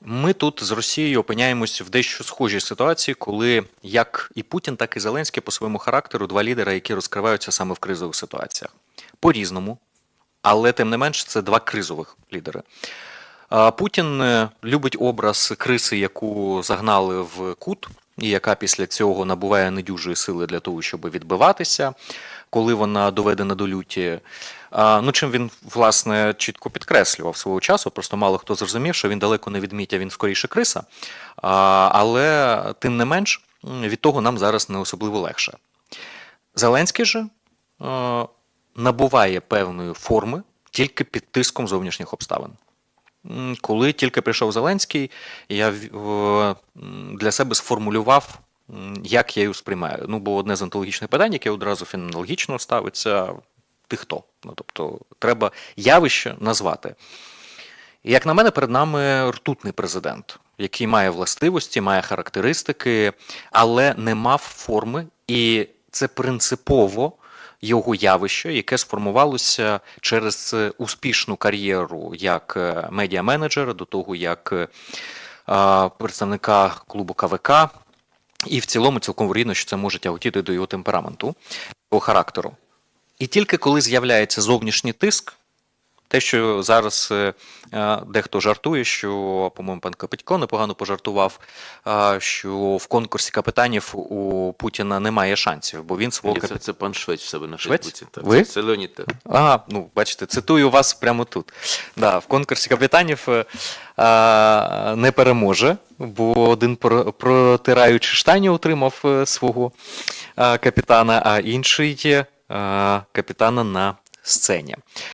Ми тут з Росією опиняємось в дещо схожій ситуації, коли як і Путін, так і Зеленський по своєму характеру два лідера, які розкриваються саме в кризових ситуаціях. По-різному, але тим не менш, це два кризових лідери. Путін е, любить образ криси, яку загнали в кут, і яка після цього набуває недюжої сили для того, щоб відбиватися, коли вона доведена до люті. Ну, чим він, власне, чітко підкреслював свого часу, просто мало хто зрозумів, що він далеко не відмітя, він скоріше криса. Але тим не менш, від того нам зараз не особливо легше. Зеленський же набуває певної форми тільки під тиском зовнішніх обставин. Коли тільки прийшов Зеленський, я для себе сформулював, як я його сприймаю. Ну, бо одне з антологічних питань, яке одразу феноменологічно ставиться: ти хто? Ну, тобто, треба явище назвати. І, Як на мене, перед нами ртутний президент, який має властивості, має характеристики, але не мав форми, і це принципово його явище, яке сформувалося через успішну кар'єру як е, медіа-менеджера, до того як е, представника клубу КВК. І в цілому цілком вірно, що це може тяготіти до його темпераменту, його характеру. І тільки коли з'являється зовнішній тиск, те, що зараз е, е, дехто жартує, що, по-моєму, пан Капитько непогано пожартував, е, що в конкурсі капітанів у Путіна немає шансів, бо він свого Ні, це, це пан Швець в себе на? Фейсбуці. Так, Ви? Це, Леонід. А, ну, бачите, цитую вас прямо тут. Да, в конкурсі капітанів е, не переможе, бо один протираючи штані отримав свого капітана, а інший капітана на сцені.